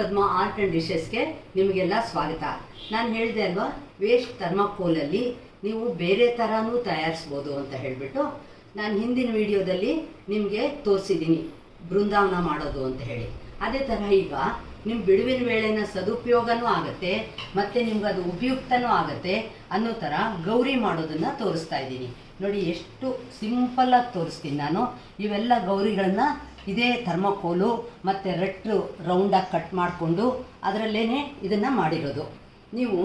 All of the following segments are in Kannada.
ಪದ್ಮ ಆರ್ಟ್ ಆ್ಯಂಡ್ ಡಿಶಸ್ಗೆ ನಿಮಗೆಲ್ಲ ಸ್ವಾಗತ. ನಾನು ಹೇಳಿದೆ ಅಲ್ವಾ ವೇಸ್ಟ್ ಥರ್ಮಾಕೋಲಲ್ಲಿ ನೀವು ಬೇರೆ ಥರನೂ ತಯಾರಿಸ್ಬೋದು ಅಂತ ಹೇಳಿಬಿಟ್ಟು ನಾನು ಹಿಂದಿನ ವಿಡಿಯೋದಲ್ಲಿ ನಿಮಗೆ ತೋರಿಸಿದ್ದೀನಿ ಬೃಂದಾವನ ಮಾಡೋದು ಅಂತ ಹೇಳಿ. ಅದೇ ಥರ ಈಗ ನಿಮ್ಮ ಬಿಡುವಿನ ವೇಳೆನ ಸದುಪಯೋಗನೂ ಆಗುತ್ತೆ, ಮತ್ತು ನಿಮ್ಗೆ ಅದು ಉಪಯುಕ್ತನೂ ಆಗುತ್ತೆ ಅನ್ನೋ ಥರ ಗೌರಿ ಮಾಡೋದನ್ನು ತೋರಿಸ್ತಾ ಇದ್ದೀನಿ. ನೋಡಿ, ಎಷ್ಟು ಸಿಂಪಲ್ಲಾಗಿ ತೋರಿಸ್ತೀನಿ ನಾನು. ಇವೆಲ್ಲ ಗೌರಿಗಳನ್ನ ಇದೇ ಥರ್ಮಕೋಲು ಮತ್ತು ರೆಟ್ಟು ರೌಂಡಾಗಿ ಕಟ್ ಮಾಡಿಕೊಂಡು ಅದರಲ್ಲೇ ಇದನ್ನು ಮಾಡಿರೋದು. ನೀವು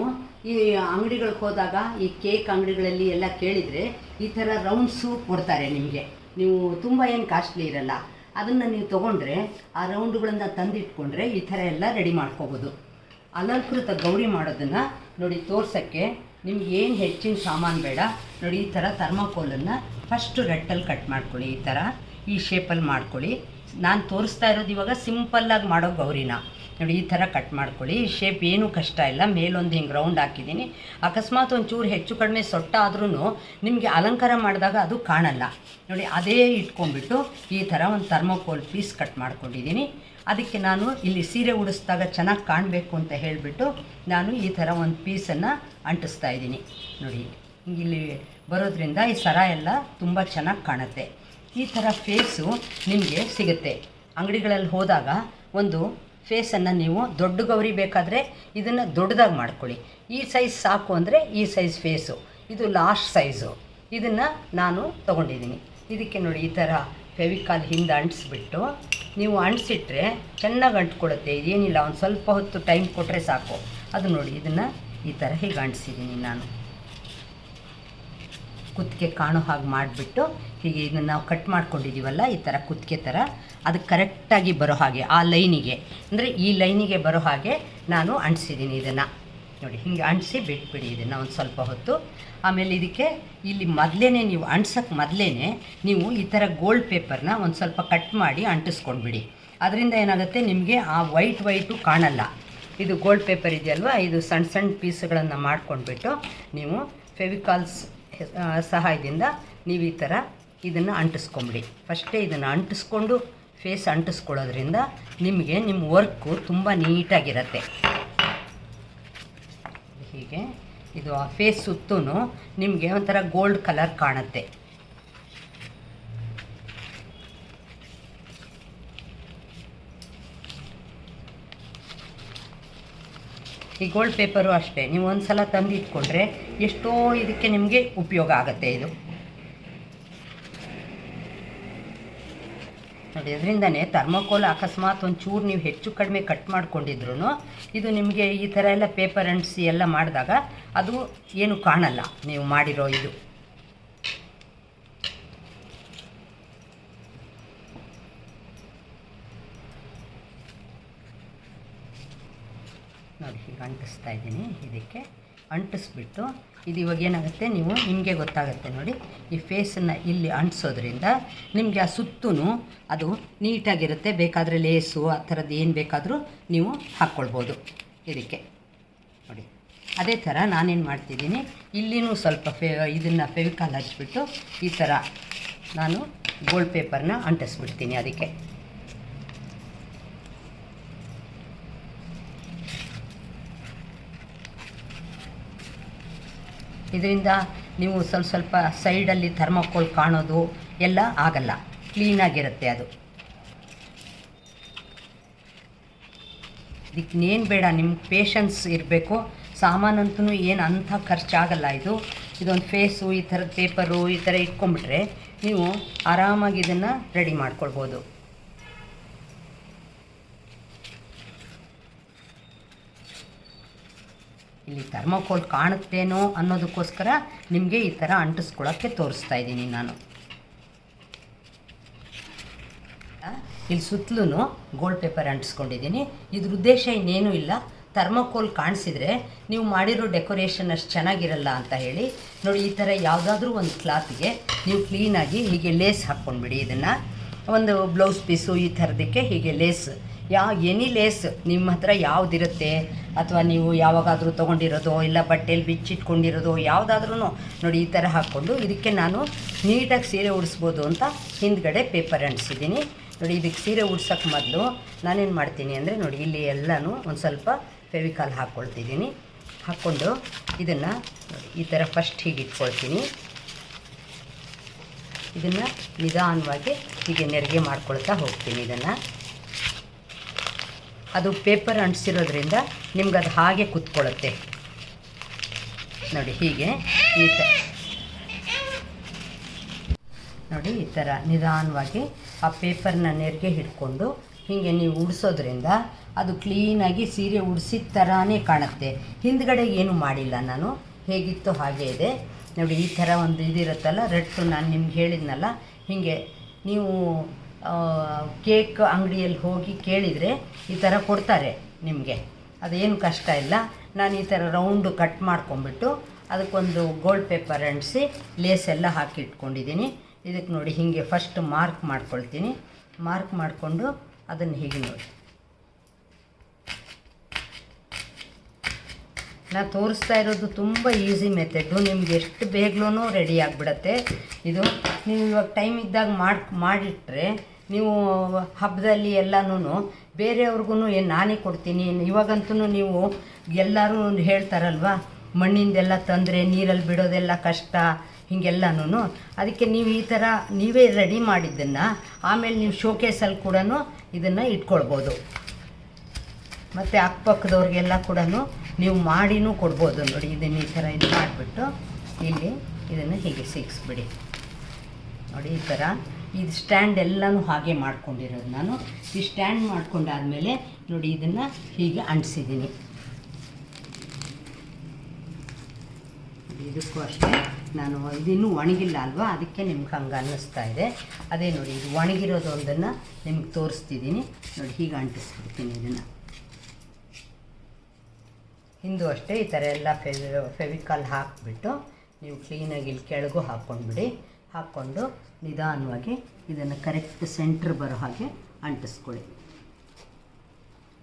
ಈ ಅಂಗಡಿಗಳಿಗೆ ಹೋದಾಗ ಈ ಕೇಕ್ ಅಂಗಡಿಗಳಲ್ಲಿ ಎಲ್ಲ ಕೇಳಿದರೆ ಈ ಥರ ರೌಂಡ್ಸು ಕೊಡ್ತಾರೆ ನಿಮಗೆ. ನೀವು ತುಂಬ ಏನು ಕಾಸ್ಟ್ಲಿ ಇರಲ್ಲ. ಅದನ್ನು ನೀವು ತೊಗೊಂಡ್ರೆ ಆ ರೌಂಡ್ಗಳನ್ನು ತಂದಿಟ್ಕೊಂಡ್ರೆ ಈ ಥರ ಎಲ್ಲ ರೆಡಿ ಮಾಡ್ಕೋಬೋದು. ಅಲಂಕೃತ ಗೌರಿ ಮಾಡೋದನ್ನು ನೋಡಿ ತೋರ್ಸೋಕ್ಕೆ ನಿಮ್ಗೆ ಏನು ಹೆಚ್ಚಿನ ಸಾಮಾನು ಬೇಡ. ನೋಡಿ ಈ ಥರ ಥರ್ಮಕೋಲನ್ನು ಫಸ್ಟು ರೆಟ್ಟಲ್ಲಿ ಕಟ್ ಮಾಡ್ಕೊಳ್ಳಿ ಈ ಥರ. ಈ ಶೇಪಲ್ಲಿ ಮಾಡ್ಕೊಳ್ಳಿ. ನಾನು ತೋರಿಸ್ತಾ ಇರೋದು ಇವಾಗ ಸಿಂಪಲ್ಲಾಗಿ ಮಾಡೋ ಗೌರಿನ. ನೋಡಿ, ಈ ಥರ ಕಟ್ ಮಾಡ್ಕೊಳ್ಳಿ. ಈ ಶೇಪ್ ಏನೂ ಕಷ್ಟ ಇಲ್ಲ. ಮೇಲೊಂದು ಹಿಂಗೆ ರೌಂಡ್ ಹಾಕಿದ್ದೀನಿ. ಅಕಸ್ಮಾತ್ ಒಂಚೂರು ಹೆಚ್ಚು ಕಡಿಮೆ ಸೊಟ್ಟ ಆದ್ರೂ ನಿಮಗೆ ಅಲಂಕಾರ ಮಾಡಿದಾಗ ಅದು ಕಾಣಲ್ಲ. ನೋಡಿ, ಅದೇ ಇಟ್ಕೊಂಡ್ಬಿಟ್ಟು ಈ ಥರ ಒಂದು ಥರ್ಮೋಕೋಲ್ ಪೀಸ್ ಕಟ್ ಮಾಡ್ಕೊಂಡಿದ್ದೀನಿ. ಅದಕ್ಕೆ ನಾನು ಇಲ್ಲಿ ಸೀರೆ ಉಡಿಸ್ದಾಗ ಚೆನ್ನಾಗಿ ಕಾಣಬೇಕು ಅಂತ ಹೇಳಿಬಿಟ್ಟು ನಾನು ಈ ಥರ ಒಂದು ಪೀಸನ್ನು ಅಂಟಿಸ್ತಾ ಇದ್ದೀನಿ. ನೋಡಿ ಇಲ್ಲಿ ಬರೋದ್ರಿಂದ ಈ ಸರ ಎಲ್ಲ ತುಂಬ ಚೆನ್ನಾಗಿ ಕಾಣುತ್ತೆ. ಈ ಥರ ಫೇಸು ನಿಮಗೆ ಸಿಗುತ್ತೆ. ಅಂಗಡಿಗಳಲ್ಲಿ ಹೋದಾಗ ಒಂದು ಫೇಸನ್ನು ನೀವು ದೊಡ್ಡ ಗೌರಿ ಬೇಕಾದರೆ ಇದನ್ನು ದೊಡ್ಡದಾಗಿ ಮಾಡ್ಕೊಳ್ಳಿ. ಈ ಸೈಜ್ ಸಾಕು ಅಂದರೆ ಈ ಸೈಜ್ ಫೇಸು ಇದು ಲಾಸ್ಟ್ ಸೈಜು ಇದನ್ನು ನಾನು ತೊಗೊಂಡಿದ್ದೀನಿ. ಇದಕ್ಕೆ ನೋಡಿ ಈ ಥರ ಫೆವಿಕಾಲ್ ಹಿಂದೆ ಅಂಟಿಸ್ಬಿಟ್ಟು ನೀವು ಅಂಟಿಸಿಟ್ರೆ ಚೆನ್ನಾಗಿ ಅಂಟ್ಕೊಡುತ್ತೆ ಏನಿಲ್ಲ ಒಂದು ಸ್ವಲ್ಪ ಹೊತ್ತು ಟೈಮ್ ಕೊಟ್ಟರೆ ಸಾಕು. ಅದು ನೋಡಿ, ಇದನ್ನು ಈ ಥರ ಹೀಗೆ ಅಂಟಿಸಿದ್ದೀನಿ ನಾನು. ಕುತ್ತಿಗೆ ಕಾಣೋ ಹಾಗೆ ಮಾಡಿಬಿಟ್ಟು ಹೀಗೆ ಇದನ್ನು ನಾವು ಕಟ್ ಮಾಡ್ಕೊಂಡಿದ್ದೀವಲ್ಲ ಈ ಥರ ಕುತ್ತಿಗೆ ಥರ ಅದು ಕರೆಕ್ಟಾಗಿ ಬರೋ ಹಾಗೆ ಆ ಲೈನಿಗೆ. ಅಂದರೆ ಈ ಲೈನಿಗೆ ಬರೋ ಹಾಗೆ ನಾನು ಅಂಟಿಸಿದ್ದೀನಿ ಇದನ್ನು. ನೋಡಿ, ಹಿಂಗೆ ಅಂಟಿಸಿ ಬಿಟ್ಬಿಡಿ ಇದನ್ನು ಒಂದು ಸ್ವಲ್ಪ ಹೊತ್ತು. ಆಮೇಲೆ ಇದಕ್ಕೆ ಇಲ್ಲಿ ಮೊದಲೇ ನೀವು ಅಂಟ್ಸೋಕ್ಕೆ ಮೊದಲೇ ನೀವು ಈ ಥರ ಗೋಲ್ಡ್ ಪೇಪರ್ನ ಒಂದು ಸ್ವಲ್ಪ ಕಟ್ ಮಾಡಿ ಅಂಟಿಸ್ಕೊಂಡ್ಬಿಡಿ. ಅದರಿಂದ ಏನಾಗುತ್ತೆ? ನಿಮಗೆ ಆ ವೈಟ್ ವೈಟು ಕಾಣಲ್ಲ. ಇದು ಗೋಲ್ಡ್ ಪೇಪರ್ ಇದೆಯಲ್ವ? ಇದು ಸಣ್ಣ ಸಣ್ಣ ಪೀಸ್ಗಳನ್ನು ಮಾಡ್ಕೊಂಡ್ಬಿಟ್ಟು ನೀವು ಫೆವಿಕಾಲ್ಸ್ ಸಹಾಯದಿಂದ ನೀವು ಈ ಥರ ಇದನ್ನು ಅಂಟಿಸ್ಕೊಂಬಿಡಿ. ಫಸ್ಟೇ ಇದನ್ನು ಅಂಟಿಸ್ಕೊಂಡು ಫೇಸ್ ಅಂಟಿಸ್ಕೊಳ್ಳೋದ್ರಿಂದ ನಿಮಗೆ ನಿಮ್ಮ ವರ್ಕು ತುಂಬ ನೀಟಾಗಿರತ್ತೆ. ಹೀಗೆ ಇದು ಆ ಫೇಸ್ ಸುತ್ತೂ ನಿಮಗೆ ಒಂಥರ ಗೋಲ್ಡ್ ಕಲರ್ ಕಾಣುತ್ತೆ. ಈ ಗೋಲ್ಡ್ ಪೇಪರು ಅಷ್ಟೇ. ನೀವು ಒಂದು ಸಲ ತಂದು ಇಟ್ಕೊಂಡ್ರೆ ಎಷ್ಟೋ ಇದಕ್ಕೆ ನಿಮಗೆ ಉಪಯೋಗ ಆಗುತ್ತೆ ಇದು. ನೋಡಿ ಅದರಿಂದನೇ ಥರ್ಮೋಕೋಲ್ ಅಕಸ್ಮಾತ್ ಒಂಚೂರು ನೀವು ಹೆಚ್ಚು ಕಡಿಮೆ ಕಟ್ ಮಾಡ್ಕೊಂಡಿದ್ರು ಇದು ನಿಮಗೆ ಈ ಥರ ಎಲ್ಲ ಪೇಪರ್ ಅಂಟಿಸಿ ಎಲ್ಲ ಮಾಡಿದಾಗ ಅದು ಏನು ಕಾಣಲ್ಲ ನೀವು ಮಾಡಿರೋ ಇದು ನೋಡಿ ಹೀಗೆ ಅಂಟಿಸ್ತಾ ಇದ್ದೀನಿ. ಇದಕ್ಕೆ ಅಂಟಿಸ್ಬಿಟ್ಟು ಇದು ಇವಾಗ ಏನಾಗುತ್ತೆ ನೀವು ನಿಮಗೆ ಗೊತ್ತಾಗುತ್ತೆ ನೋಡಿ. ಈ ಫೇಸನ್ನು ಇಲ್ಲಿ ಅಂಟಿಸೋದ್ರಿಂದ ನಿಮಗೆ ಆ ಸುತ್ತೂ ಅದು ನೀಟಾಗಿರುತ್ತೆ. ಬೇಕಾದರೆ ಲೇಸು, ಆ ಥರದ್ದು ಏನು ಬೇಕಾದರೂ ನೀವು ಹಾಕ್ಕೊಳ್ಬೋದು ಇದಕ್ಕೆ. ನೋಡಿ. ಅದೇ ಥರ ನಾನೇನು ಮಾಡ್ತಿದ್ದೀನಿ. ಇಲ್ಲಿನೂ ಸ್ವಲ್ಪ ಫೆ, ಇದನ್ನು ಫೆವಿಕಾಲ್ ಹಚ್ಬಿಟ್ಟು ಈ ಥರ ನಾನು ಗೋಲ್ಡ್ ಪೇಪರ್ನ ಅಂಟಿಸ್ಬಿಡ್ತೀನಿ ಅದಕ್ಕೆ. ಇದರಿಂದ ನೀವು ಸ್ವಲ್ಪ ಸ್ವಲ್ಪ ಸೈಡಲ್ಲಿ ಥರ್ಮಕೋಲ್ ಕಾಣೋದು ಎಲ್ಲ ಆಗಲ್ಲ. ಕ್ಲೀನಾಗಿರುತ್ತೆ ಅದು. ಇದಕ್ಕೇನು ಬೇಡ ನಿಮ್ಮ ಪೇಷನ್ಸ್ ಇರಬೇಕು. ಸಾಮಾನಂತೂ ಏನು ಅಂಥ ಖರ್ಚಾಗಲ್ಲ ಇದು. ಇದೊಂದು ಫೇಸು ಈ ಥರದ ಪೇಪರು ಈ ಥರ ಇಟ್ಕೊಂಬಿಟ್ರೆ ನೀವು ಆರಾಮಾಗಿ ಇದನ್ನು ರೆಡಿ ಮಾಡ್ಕೊಳ್ಬೋದು. ಇಲ್ಲಿ ಥರ್ಮೋಕೋಲ್ ಕಾಣುತ್ತೇನೋ ಅನ್ನೋದಕ್ಕೋಸ್ಕರ ನಿಮಗೆ ಈ ಥರ ಅಂಟಿಸ್ಕೊಳ್ಳೋಕ್ಕೆ ತೋರಿಸ್ತಾ ಇದ್ದೀನಿ ನಾನು. ಇಲ್ಲಿ ಸುತ್ತಲೂ ಗೋಲ್ಡ್ ಪೇಪರ್ ಅಂಟಿಸ್ಕೊಂಡಿದ್ದೀನಿ. ಇದ್ರ ಉದ್ದೇಶ ಇನ್ನೇನೂ ಇಲ್ಲ. ಥರ್ಮೋಕೋಲ್ ಕಾಣಿಸಿದರೆ ನೀವು ಮಾಡಿರೋ ಡೆಕೋರೇಷನ್ ಅಷ್ಟು ಚೆನ್ನಾಗಿರಲ್ಲ ಅಂತ ಹೇಳಿ. ನೋಡಿ, ಈ ಥರ ಯಾವುದಾದ್ರೂ ಒಂದು ಕ್ಲಾತ್ಗೆ ನೀವು ಕ್ಲೀನಾಗಿ ಹೀಗೆ ಲೇಸ್ ಹಾಕ್ಕೊಂಡ್ಬಿಡಿ. ಇದನ್ನು ಒಂದು ಬ್ಲೌಸ್ ಪೀಸು ಈ ಥರದಕ್ಕೆ ಹೀಗೆ ಲೇಸ್ ಯಾವ ಎನಿ ಲೇಸ್ ನಿಮ್ಮ ಹತ್ರ ಯಾವುದಿರುತ್ತೆ? ಅಥವಾ ನೀವು ಯಾವಾಗಾದರೂ ತೊಗೊಂಡಿರೋದು, ಇಲ್ಲ ಬಟ್ಟೆಯಲ್ಲಿ ಬಿಚ್ಚಿಟ್ಕೊಂಡಿರೋದು ಯಾವುದಾದ್ರೂ ನೋಡಿ, ಈ ಥರ ಹಾಕ್ಕೊಂಡು ಇದಕ್ಕೆ ನಾನು ನೀಟಾಗಿ ಸೀರೆ ಉಡಿಸ್ಬೋದು ಅಂತ ಹಿಂದ್ಗಡೆ ಪೇಪರ್ ಅಂಟಿಸಿದ್ದೀನಿ. ನೋಡಿ, ಇದಕ್ಕೆ ಸೀರೆ ಉಡ್ಸೋಕ್ಕೆ ಮೊದಲು ನಾನೇನು ಮಾಡ್ತೀನಿ ಅಂದರೆ ನೋಡಿ, ಇಲ್ಲಿ ಎಲ್ಲನೂ ಒಂದು ಸ್ವಲ್ಪ ಫೆವಿಕಾಲ್ ಹಾಕ್ಕೊಳ್ತಿದ್ದೀನಿ ಹಾಕ್ಕೊಂಡು ಇದನ್ನು ಈ ಥರ ಫಸ್ಟ್ ಹೀಗೆ ಇಟ್ಕೊಳ್ತೀನಿ. ಇದನ್ನು ನಿಧಾನವಾಗಿ ಹೀಗೆ ನೆರಿಗೆ ಮಾಡ್ಕೊಳ್ತಾ ಹೋಗ್ತೀನಿ ಇದನ್ನು. ಅದು ಪೇಪರ್ ಅಂಟಿಸಿರೋದ್ರಿಂದ ನಿಮ್ಗೆ ಅದು ಹಾಗೆ ಕೂತ್ಕೊಳ್ಳುತ್ತೆ. ನೋಡಿ, ಹೀಗೆ ಈ ಥರ ನೋಡಿ, ಈ ಥರ ನಿಧಾನವಾಗಿ ಆ ಪೇಪರ್ನ ನೆರಿಗೆ ಹಿಡ್ಕೊಂಡು ಹೀಗೆ ನೀವು ಉಡಿಸೋದ್ರಿಂದ ಅದು ಕ್ಲೀನಾಗಿ ಸೀರೆ ಉಡಿಸಿದ ಥರನೇ ಕಾಣುತ್ತೆ. ಹಿಂದ್ಗಡೆ ಏನು ಮಾಡಿಲ್ಲ ನಾನು, ಹೇಗಿತ್ತು ಹಾಗೆ ಇದೆ. ನೋಡಿ, ಈ ಥರ ಒಂದು ಇದಿರುತ್ತಲ್ಲ ರಟ್ಟು ನಾನು ನಿಮ್ಗೆ ಹೇಳಿದ್ನಲ್ಲ, ಹೀಗೆ ನೀವು ಕೇಕ್ ಅಂಗಡಿಯಲ್ಲಿ ಹೋಗಿ ಕೇಳಿದರೆ ಈ ಥರ ಕೊಡ್ತಾರೆ ನಿಮಗೆ. ಅದೇನು ಕಷ್ಟ ಇಲ್ಲ. ನಾನು ಈ ಥರ ರೌಂಡು ಕಟ್ ಮಾಡ್ಕೊಂಬಿಟ್ಟು ಅದಕ್ಕೊಂದು ಗೋಲ್ಡ್ ಪೇಪರ್ ಅಂಟಿಸಿ ಲೇಸ್ ಎಲ್ಲ ಹಾಕಿ ಇಟ್ಕೊಂಡಿದ್ದೀನಿ. ಇದಕ್ಕೆ ನೋಡಿ ಹೀಗೆ ಫಸ್ಟ್ ಮಾರ್ಕ್ ಮಾಡ್ಕೊಳ್ತೀನಿ. ಮಾರ್ಕ್ ಮಾಡಿಕೊಂಡು ಅದನ್ನು ಹೀಗೆ ನೋಡಿ. ನಾನು ತೋರಿಸ್ತಾ ಇರೋದು ತುಂಬ ಈಸಿ ಮೆಥಡು ನಿಮ್ಗೆ ಎಷ್ಟು ಬೇಗ್ಲೂ ರೆಡಿ ಆಗಿಬಿಡತ್ತೆ. ಇದು ನೀವು ಇವಾಗ ಟೈಮ್ ಇದ್ದಾಗ ಮಾಡಿ, ಮಾಡಿಟ್ರೆ ನೀವು ಹಬ್ಬದಲ್ಲಿ ಎಲ್ಲನೂ ಬೇರೆಯವ್ರಿಗೂ ಏನು ನಾನೇ ಕೊಡ್ತೀನಿ ಇವಾಗಂತೂ ನೀವು ಎಲ್ಲರೂ ಹೇಳ್ತಾರಲ್ವ? ಮಣ್ಣಿಂದೆಲ್ಲ ತಂದರೆ ನೀರಲ್ಲಿ ಬಿಡೋದೆಲ್ಲ ಕಷ್ಟ ಹೀಗೆಲ್ಲನೂ ಅದಕ್ಕೆ ನೀವು ಈ ಥರ ನೀವೇ ರೆಡಿ ಮಾಡಿದ್ದನ್ನು, ಆಮೇಲೆ ನೀವು ಶೋಕೇಸಲ್ಲಿ ಕೂಡ ಇದನ್ನು ಇಟ್ಕೊಳ್ಬೋದು. ಮತ್ತು ಅಕ್ಕಪಕ್ಕದವ್ರಿಗೆಲ್ಲ ಕೂಡ ನೀವು ಮಾಡಿನೂ ಕೊಡ್ಬೋದು ನೋಡಿ, ಇದನ್ನು ಈ ಥರ ಇದು ಮಾಡಿಬಿಟ್ಟು ಇಲ್ಲಿ ಇದನ್ನು ಹೀಗೆ ಸಿಗಿಸ್ಬಿಡಿ ನೋಡಿ ಈ ಥರ ಇದು ಸ್ಟ್ಯಾಂಡ್ ಎಲ್ಲನೂ ಹಾಗೆ ಮಾಡ್ಕೊಂಡಿರೋದು ನಾನು. ಈ ಸ್ಟ್ಯಾಂಡ್ ಮಾಡ್ಕೊಂಡಾದ್ಮೇಲೆ ನೋಡಿ ಇದನ್ನು ಹೀಗೆ ಅಂಟಿಸಿದ್ದೀನಿ. ಇದಕ್ಕೂ ಅಷ್ಟೇ. ನಾನು ಇದಿನ್ನೂ ಒಣಗಿಲ್ಲ ಅಲ್ವಾ? ಅದಕ್ಕೆ ನಿಮ್ಗೆ ಹಂಗೆ ಅನ್ನಿಸ್ತಾ ಇದೆ. ಅದೇ ನೋಡಿ, ಇದು ಒಣಗಿರೋದು ಒಂದನ್ನು ನಿಮ್ಗೆ ತೋರಿಸ್ತಿದ್ದೀನಿ. ನೋಡಿ, ಹೀಗೆ ಅಂಟಿಸ್ಬಿಡ್ತೀನಿ ಇದನ್ನು. ಹಿಂದೂ ಅಷ್ಟೇ ಈ ಥರ ಎಲ್ಲ ಫೆವಿ ಫೆವಿಕಾಲ್ ಹಾಕಿಬಿಟ್ಟು ನೀವು ಕ್ಲೀನಾಗಿ ಇಲ್ಲಿ ಕೆಳಗೂ ಹಾಕ್ಕೊಂಡ್ಬಿಡಿ. ಹಾಕ್ಕೊಂಡು ನಿಧಾನವಾಗಿ ಇದನ್ನು ಕರೆಕ್ಟ್ ಸೆಂಟ್ರ್ ಬರೋ ಹಾಗೆ ಅಂಟಿಸ್ಕೊಳ್ಳಿ.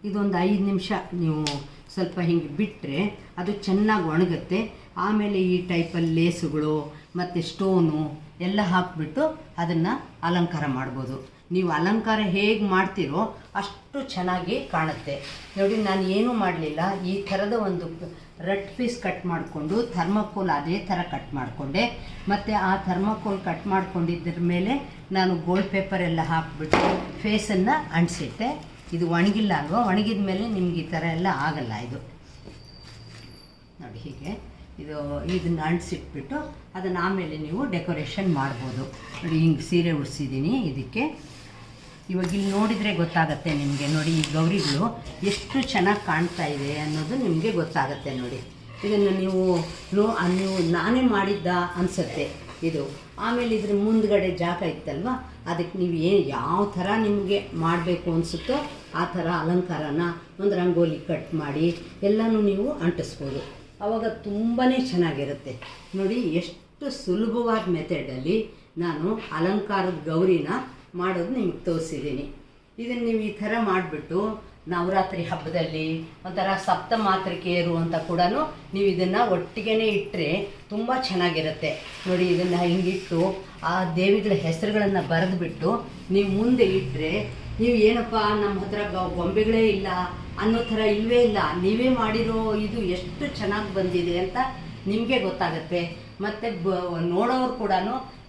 ಇದೊಂದು ಐದು ನಿಮಿಷ ನೀವು ಸ್ವಲ್ಪ ಹಿಂಗೆ ಬಿಟ್ಟರೆ ಅದು ಚೆನ್ನಾಗಿ ಒಣಗುತ್ತೆ. ಆಮೇಲೆ ಈ ಟೈಪಲ್ಲಿ ಲೇಸುಗಳು ಮತ್ತು ಸ್ಟೋನು ಎಲ್ಲ ಹಾಕಿಬಿಟ್ಟು ಅದನ್ನು ಅಲಂಕಾರ ಮಾಡ್ಬೋದು. ನೀವು ಅಲಂಕಾರ ಹೇಗೆ ಮಾಡ್ತೀರೋ ಅಷ್ಟು ಚೆನ್ನಾಗಿ ಕಾಣುತ್ತೆ. ನೋಡಿ, ನಾನು ಏನೂ ಮಾಡಲಿಲ್ಲ, ಈ ಥರದ ಒಂದು ರೆಡ್ ಪೀಸ್ ಕಟ್ ಮಾಡಿಕೊಂಡು, ಥರ್ಮಕೋಲ್ ಅದೇ ಥರ ಕಟ್ ಮಾಡಿಕೊಂಡೆ. ಮತ್ತು ಆ ಥರ್ಮಕೋಲ್ ಕಟ್ ಮಾಡ್ಕೊಂಡಿದ್ದರ ಮೇಲೆ ನಾನು ಗೋಲ್ಡ್ ಪೇಪರ್ ಎಲ್ಲ ಹಾಕಿಬಿಟ್ಟು ಫೇಸನ್ನು ಅಂಟಿಸಿಟ್ಟೆ. ಇದು ಒಣಗಿಲ್ಲ ಅಲ್ವಾ? ಒಣಗಿದ ಮೇಲೆ ನಿಮ್ಗೆ ಈ ಥರ ಎಲ್ಲ ಆಗಲ್ಲ ಇದು. ನೋಡಿ ಹೀಗೆ. ಇದು ಇದನ್ನ ಅಂಟಿಸಿಟ್ಬಿಟ್ಟು ಅದನ್ನು ಆಮೇಲೆ ನೀವು ಡೆಕೋರೇಷನ್ ಮಾಡ್ಬೋದು. ನೋಡಿ, ಹಿಂಗೆ ಸೀರೆ ಉಡಿಸಿದ್ದೀನಿ ಇದಕ್ಕೆ. ಇವಾಗ ಇಲ್ಲಿ ನೋಡಿದರೆ ಗೊತ್ತಾಗತ್ತೆ ನಿಮಗೆ ನೋಡಿ ಈ ಗೌರಿಗಳು ಎಷ್ಟು ಚೆನ್ನಾಗಿ ಕಾಣ್ತಾ ಇದೆ ಅನ್ನೋದು ನಿಮಗೆ ಗೊತ್ತಾಗತ್ತೆ ನೋಡಿ. ಇದನ್ನು ನೀವು ನೋ ನೀವು ನಾನೇ ಮಾಡಿದ್ದ ಅನಿಸುತ್ತೆ ಇದು. ಆಮೇಲೆ ಇದ್ರ ಮುಂದ್ಗಡೆ ಜಾಗ ಇತ್ತಲ್ವ? ಅದಕ್ಕೆ ನೀವು ಏನು ಯಾವ ಥರ ನಿಮಗೆ ಮಾಡಬೇಕು ಅನಿಸುತ್ತೋ ಆ ಥರ ಅಲಂಕಾರನ ಒಂದು ರಂಗೋಲಿ ಕಟ್ ಮಾಡಿ ಎಲ್ಲನೂ ನೀವು ಅಂಟಿಸ್ಬೋದು. ಆವಾಗ ತುಂಬಾ ಚೆನ್ನಾಗಿರುತ್ತೆ. ನೋಡಿ, ಎಷ್ಟು ಸುಲಭವಾದ ಮೆಥಡಲ್ಲಿ ನಾನು ಅಲಂಕಾರದ ಗೌರಿನ ಮಾಡೋದು ನಿಮಗೆ ತೋರಿಸಿದ್ದೀನಿ. ಇದನ್ನು ನೀವು ಈ ಥರ ಮಾಡಿಬಿಟ್ಟು ನವರಾತ್ರಿ ಹಬ್ಬದಲ್ಲಿ ಒಂಥರ ಸಪ್ತ ಮಾತೃಕೆಯರು ಅಂತ ಕೂಡ ನೀವು ಇದನ್ನು ಒಟ್ಟಿಗೆನೇ ಇಟ್ಟರೆ ತುಂಬ ಚೆನ್ನಾಗಿರುತ್ತೆ. ನೋಡಿ ಇದನ್ನು ಹಿಂಗಿಟ್ಟು ಆ ದೇವಿಗಳ ಹೆಸರುಗಳನ್ನು ಬರೆದುಬಿಟ್ಟು ನೀವು ಮುಂದೆ ಇಟ್ಟರೆ ನೀವು ಏನಪ್ಪ ನಮ್ಮ ಹತ್ರ ಗೊಂಬೆಗಳೇ ಇಲ್ಲ, ಅನ್ನೋ ಥರ ಇಲ್ಲವೇ ಇಲ್ಲ, ನೀವೇ ಮಾಡಿರೋ ಇದು ಎಷ್ಟು ಚೆನ್ನಾಗಿ ಬಂದಿದೆ ಅಂತ ನಿಮಗೆ ಗೊತ್ತಾಗುತ್ತೆ. ಮತ್ತು ಬ ನೋಡೋರು ಕೂಡ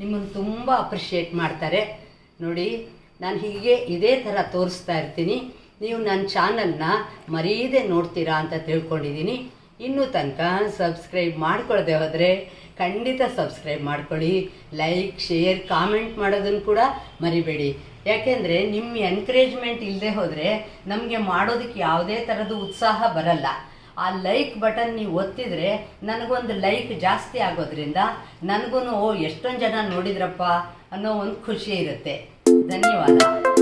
ನಿಮ್ಮನ್ನು ತುಂಬ ಅಪ್ರಿಷಿಯೇಟ್ ಮಾಡ್ತಾರೆ. ನೋಡಿ, ನಾನು ಹೀಗೆ ಇದೇ ಥರ ತೋರಿಸ್ತಾ ಇರ್ತೀನಿ. ನೀವು ನನ್ನ ಚಾನಲ್ನ ಮರೀದೆ ನೋಡ್ತೀರಾ ಅಂತ ತಿಳ್ಕೊಂಡಿದ್ದೀನಿ ಇನ್ನೂ ತನಕ ಸಬ್ಸ್ಕ್ರೈಬ್ ಮಾಡ್ಕೊಳ್ಳದೆ ಹೋದರೆ ಖಂಡಿತ ಸಬ್ಸ್ಕ್ರೈಬ್ ಮಾಡ್ಕೊಳ್ಳಿ. ಲೈಕ್, ಶೇರ್, ಕಾಮೆಂಟ್ ಮಾಡೋದನ್ನು ಕೂಡ ಮರಿಬೇಡಿ. ಯಾಕೆಂದರೆ ನಿಮ್ಮ ಎನ್ಕರೇಜ್ಮೆಂಟ್ ಇಲ್ಲದೆ ಹೋದರೆ ನಮಗೆ ಮಾಡೋದಕ್ಕೆ ಯಾವುದೇ ಥರದ ಉತ್ಸಾಹ ಬರಲ್ಲ. ಆ ಲೈಕ್ ಬಟನ್ ನೀವು ಒತ್ತಿದ್ರೆ ನನಗೊಂದು ಲೈಕ್ ಜಾಸ್ತಿ ಆಗೋದ್ರಿಂದ ನನಗೂ ಓ, ಎಷ್ಟೊಂದು ಜನ ನೋಡಿದ್ರಪ್ಪ ಅನ್ನೋ ಒಂದು ಖುಷಿ ಇರುತ್ತೆ. ಧನ್ಯವಾದ.